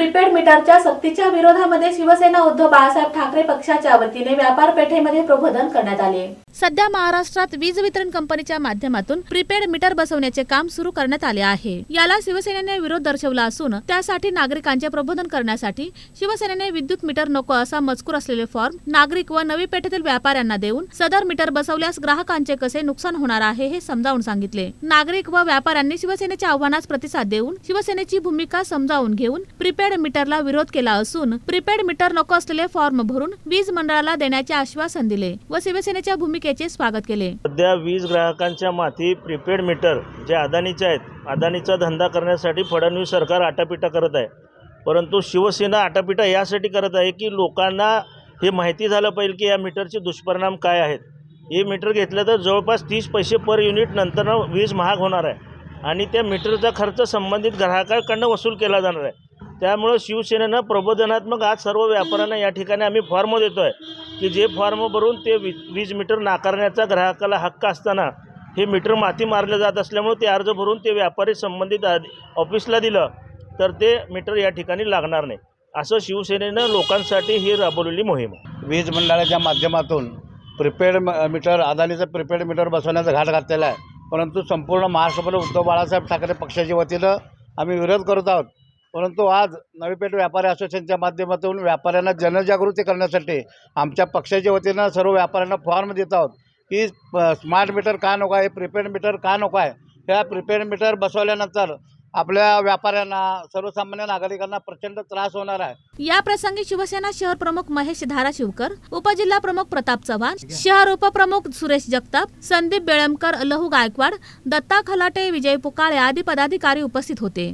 Prepaid मीटरच्या सक्तीच्या विरोधामध्ये शिवसेना उद्धव बाळासाहेब ठाकरे पक्षाच्या वतीने व्यापार पेठेमध्ये प्रबोधन करण्यात आले. सध्या महाराष्ट्रात वीज वितरण कंपनीच्या माध्यमातून प्रीपेड मीटर बसवण्याचे काम सुरू करण्यात आले आहे. याला शिवसेनेने विरोध दर्शवला असून त्यासाठी नागरिकांचे प्रबोधन करण्यासाठी शिवसेनेने विद्युत मीटर नको असा मजकूर असलेले फॉर्म नागरिक व नवी पेठेतील व्यापाऱ्यांना देऊन सदर मीटर बसवल्यास ग्राहकांचे कसे नुकसान होणार आहे हे समजावून सांगितले. नागरिक व व्यापाऱ्यांनी शिवसेनेच्या आव्हानास प्रतिसाद देऊन शिवसेनेची भूमिका समजावून घेऊन प्रीपेड मीटरला विरोध केला असून प्रीपेड मीटर नको असलेले फॉर्म भरून वीज मंडळाला देण्याचे आश्वासन दिले व शिवसेनेच्या भूमिकेचे स्वागत केले. सध्या वीज ग्राहकांच्या माथी प्रीपेड मीटर जे अदानीचे आहेत अदानीचा धंदा करण्यासाठी फडणवीस सरकार आटापिटा करत आहे. परंतु शिवसेना आटापिटा यासाठी करत आहे की लोकांना हे माहिती झालं पाहिजे की या मीटरचे दुष्परिणाम काय आहेत. हे मीटर घेतलं तर जवळपास तीस पैसे पर युनिट नंतर वीज महाग होणार आहे. आणि त्या मीटरचा खर्च संबंधित ग्राहकाकडनं वसूल केला जाणार आहे. त्यामुळं शिवसेनेनं प्रबोधनात्मक आज सर्व व्यापाऱ्यांना या ठिकाणी आम्ही फॉर्म देतो आहे की जे फॉर्म भरून ते वीज वीज मीटर नाकारण्याचा ग्राहकाला हक्क असताना हे मीटर माती मारलं जात असल्यामुळे ते अर्ज भरून ते व्यापारी संबंधित ऑफिसला दिलं तर ते मीटर या ठिकाणी लागणार नाही. असं शिवसेनेनं लोकांसाठी ही राबवलेली मोहीम वीज मंडळाच्या माध्यमातून प्रिपेड मीटर अदानीचं प्रिपेड मीटर बसवण्याचा घाट घातलेला आहे. परंतु संपूर्ण महाराष्ट्रभर उद्धव बाळासाहेब ठाकरे पक्षाच्या वतीनं आम्ही विरोध करत आहोत. परंतु आज नवीपेठ व्यापारी असोसिएशनच्या माध्यमातून व्यापाऱ्यांना जनजागृती करण्यासाठी आमच्या पक्षाच्या वतीनं सर्व व्यापाऱ्यांना फॉर्म देत आहोत की स्मार्ट मीटर का नको आहे प्रिपेड मीटर का नको आहे? ह्या प्रिपेड मीटर बसवल्यानंतर आपल्या व्यापाऱ्यांना सर्वसामान्य नागरिकांना प्रचंड त्रास होणार आहे. या प्रसंगी शिवसेना शहर प्रमुख महेश धाराशिवकर उपजिल्हा प्रमुख प्रताप चव्हाण शहर उपप्रमुख सुरेश जगताप संदीप बेळमकर लहू गायकवाड दत्ता खलाटे विजय पुकाळे आदी पदाधिकारी उपस्थित होते.